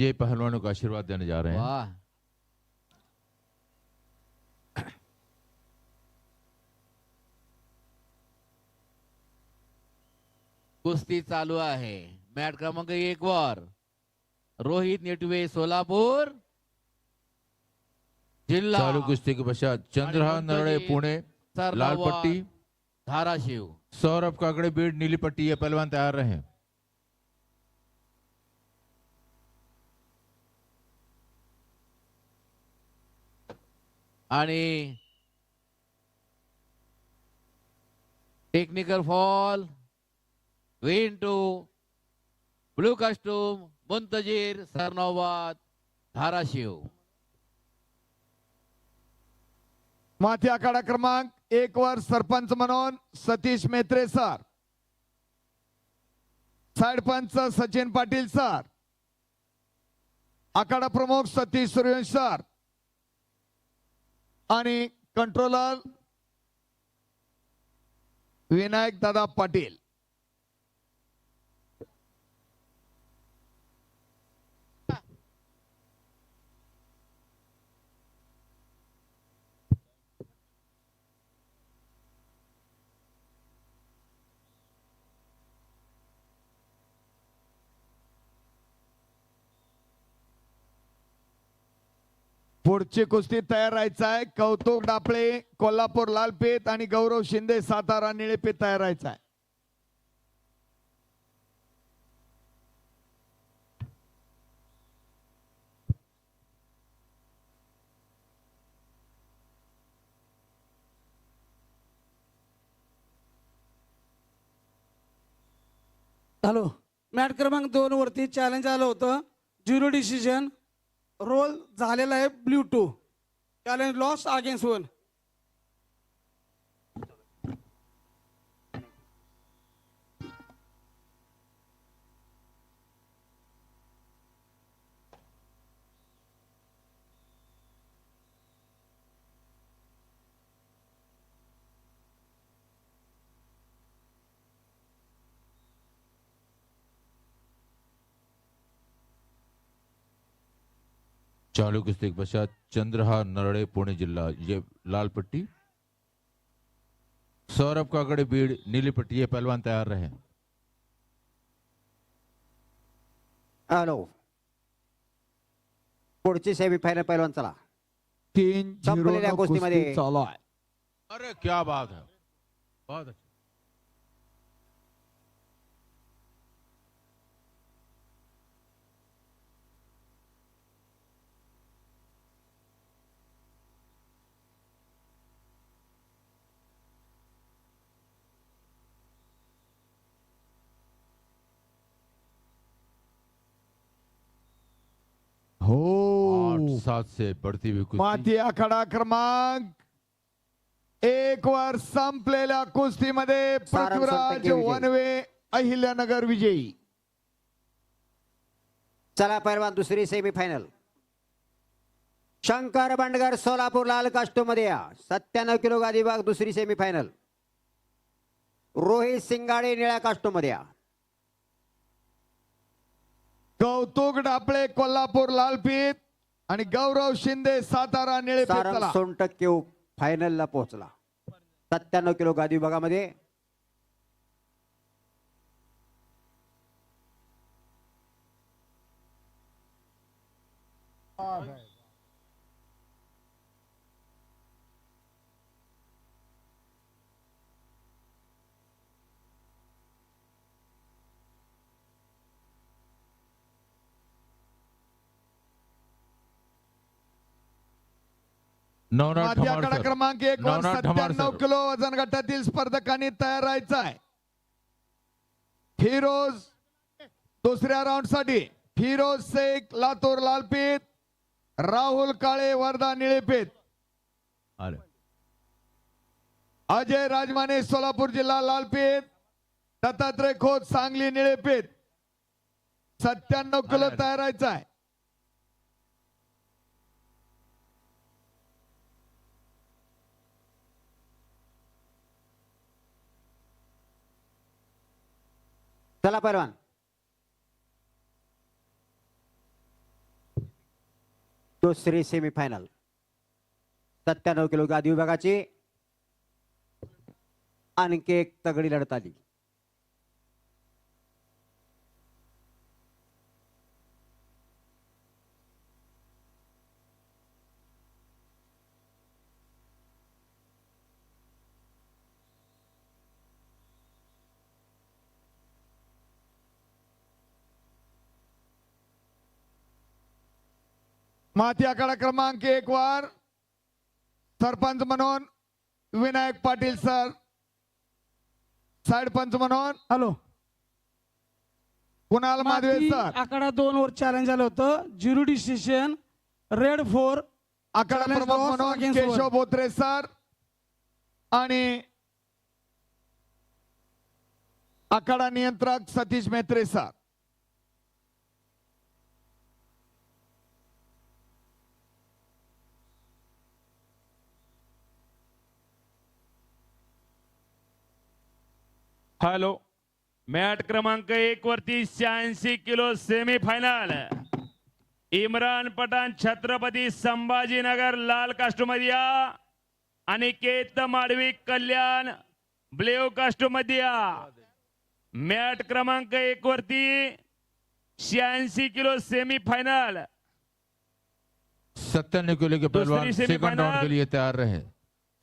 ये पहलवानों को आशीर्वाद देने जा रहे हैं। कुस्ती चालू आहे। मॅट क्रमांक एक वर रोहित नेटवे सोलापूर जिल्हा। चालू कुश्ती के पश्चात चंद्रहान आणि नरड़े पुणे लाल पट्टी धाराशिव। सौरभ काकड़े बीड नीली पट्टी ये पहलवान तैयार रहे। आणि technical fall win to blue costume Muntazir Sarnobad Dharashiv माथी आखाडा क्रमांक एक वर सरपंच म्हणून Satish Metre sir. Side Sachin Patil sir. आखाडा प्रमुख सतीश सूर्यवंश सर. आणि कंट्रोलर विनायक दादा पाटील. पुढची कुस्ती तयार राहायचं आहे. कौतुक डापळे कोल्हापूर लालपेत आणि गौरव शिंदे सातारा निळेपेत तयार राहायचा आहे. हॅलो मॅट क्रमांक दोन वरती चॅलेंज आलं होतं. झिरो डिसिजन रोल झालेला आहे blue two. Challenge loss against one चालू कुश्ती के पश्चात चंद्रहार नरड़े पुणे जिला ये लाल पट्टी सौरभ काकड़े बीड नीली पट्टी ये पहलवान तैयार रहे. हॅलो पुढची सेमी फायनल पहिलवान चला. तीन संपलेल्या कुस्तीमध्ये- कुस्ती चालू आहे अरे क्या बात है. बहुत अच्छा आठ हो सात से बढ़ती हुई कुश्ती। माती आखाडा क्रमांक एक वर संपलेल्या कुस्तीमध्ये पृथ्वीराज. वनवे अहिल्यानगर विजयी. चला पहिलवान दुसरी सेमी फायनल शंकर बंडगर सोलापूर लाल कास्टो मध्ये या. सत्त्याण्णव किलो गादी विभाग दुसरी सेमी फायनल रोहित सिंगाडे निळ्या कास्टो मध्ये या. कौतुक डापळे कोल्हापूर लालपीत. आणि गौरव शिंदे सातारा निळेपेत सारंग चला सोनटक्के फायनलला पोहोचला. सत्त्याण्णव किलो गादी विभागामध्ये सर. क्रमांक एक वर नवनाथ ठमार सत्त्याण्णव सर. किलो वजन गटातील स्पर्धकांनी तयार राहायचं आहे. फिरोज दुसऱ्या राऊंडसाठी. फिरोज शेख लातूर लालपीत राहुल काळे वर्धा निळेपेत. अजय राजमाने सोलापूर जिल्हा लालपेठ दत्तात्रय खोत सांगली निळेपेठ सत्त्याण्णव किलो. तयार राहायचं आहे. चला परवान. दुसरी सेमीफायनल सत्त्याण्णव किलो गादी विभागाची आणखी एक तगडी लढत आली. माती आखाडा क्रमांक एक वर सरपंच म्हणून विनायक पाटील सर. साइड पंच म्हणून हॅलो. कुणाल माधवे सर. आकडा दोन वर चॅलेंज झालं होतं. झिरो डिसिशन रेड फोर आखाडा Challenge प्रमुख loss म्हणून against Keshav one. Botre sir आणि आखाडा नियंत्रक Satish Metre sir. Hello mat क्रमांक एक वरती शहाऐंशी kilo semi final Imran Pathan Chhatrapati Sambhajinagar लाल कास्टमध्ये. या अनिकेत माडवी कल्याण ब्लेव कास्टमध्ये. या मॅट क्रमांक एक वरती शहाऐंशी किलो सेमी फायनल सत्तानवे किलो के पहलवान सेकंड राउंड के लिए तैयार रहे.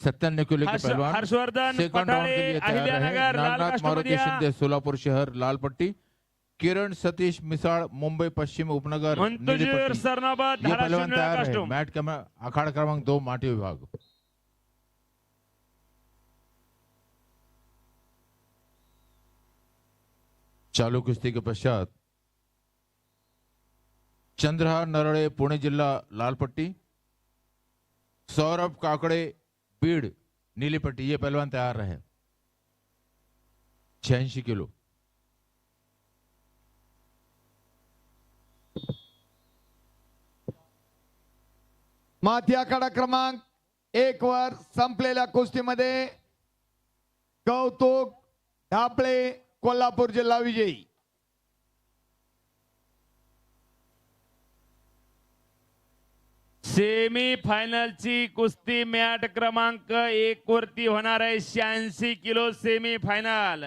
सत्तानवे किलो के पहलवान हर्षवर्धन सेकंड राउंड के लिए तैयार लाल नागनाथ मारुति शिंदे सोलापुर शहर लाल पट्टी किरण सतीश मिसाळ मुंबई पश्चिम उपनगर ये पहलवान तैयार है। मैट क्रमांक अखाड़ा क्रमांक दो माटी विभाग। चालू कुश्ती के पश्चात चंद्रहार नरळे पुणे जिल्हा लाल पट्टी सौरभ काकड़े पीड नीली पट्टी ये पहलवान तैयार रहे। छियासी किलो। माथी आखाडा क्रमांक एक वर संपलेल्या कुस्तीमध्ये कौतुक ढापळे कोल्हापूर जिल्हा विजयी। सेमी फायनलची कुस्ती मॅट क्रमांक एक वरती होणार आहे शहाऐंशी kilo semi final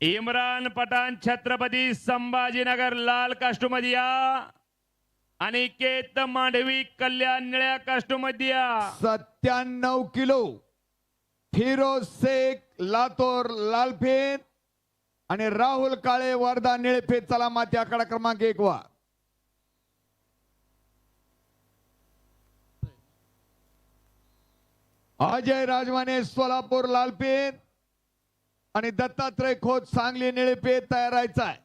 Imran Pathan Chhatrapati Sambhajinagar लाल कास्टूमध्ये या अनिकेत मांडवी कल्याण निळ्या कास्टूमध्ये. या सत्त्याण्णव किलो फिरोज शेख लातोर लालफेत आणि राहुल काळे वर्धा निळफेत चला माती आकडा क्रमांक एक वा अजय राजवाने सोलापूर लालपेन आणि दत्तात्रय खोत सांगली निळपेत तयारायचा आहे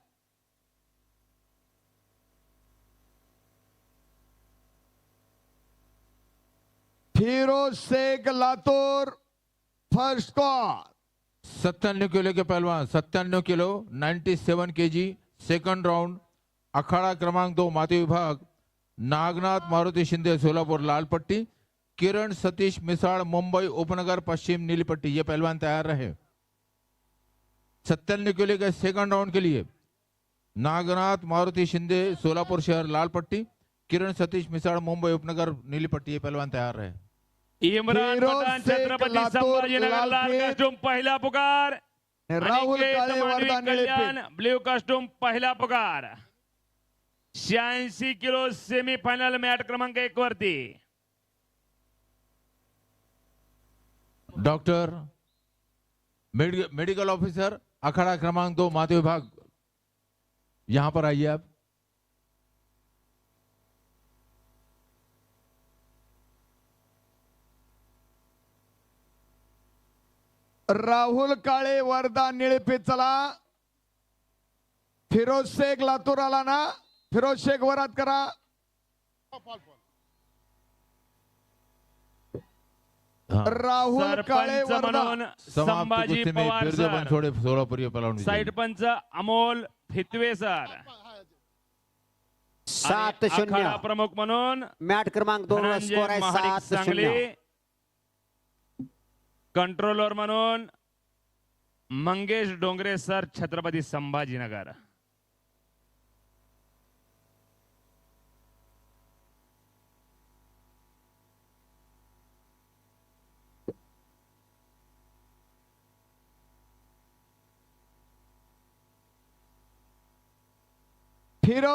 फिरोज शेख लातूर फर्स्ट कॉल. सत्त्याण्णव किलो के पहलवान सत्त्याण्णव किलो 97 केजी सेकंड राउंड अखाड़ा क्रमांक दो माती विभाग नागनाथ मारुती शिंदे सोलापुर लालपट्टी. किरण सतीश मिसाळ मुंबई उपनगर पश्चिम नीली पट्टी ये पहलवान तैयार रहे। सत्तानवे किलो के सेकंड राउंड के लिए। नागनाथ मारुति शिंदे सोलापुर शहर लाल पट्टी किरण सतीश मिसाळ मुंबई उपनगर नीली पट्टी ये पहलवान तैयार रहे। इम्रान छत्रपती संभाजीनगर लाल. कास्टूम पुकार। राहुल कल्याण ब्ल्यू कास्टूम पहिला पुकार। शहाऐंशी किलो सेमी फायनल मॅट क्रमांक एक वरती। डॉक्टर मेडिकल मेडिकल ऑफिसर अखाड़ा क्रमांक दो माते विभाग। यहां पर आइए आप। राहुल काळे वर्धा निळपेत चला। फिरोज शेख लातूर आला ना? फिरोज शेख वरात करा। राहुल काळे सरपंच म्हणून समाप्त संभाजी कुस्ती में पवार सर. थोड़े सोलापुरी पलावून साइड पंच अमोल फितवे सर. सात आणि शून्य. आखाडा प्रमुख म्हणून मॅट क्रमांक दोन वर धनंजय स्कोर आहे महाडिक सात सांगली. शून्य कंट्रोलर म्हणून मंगेश डोंगरे सर छत्रपती संभाजीनगर. फिरोज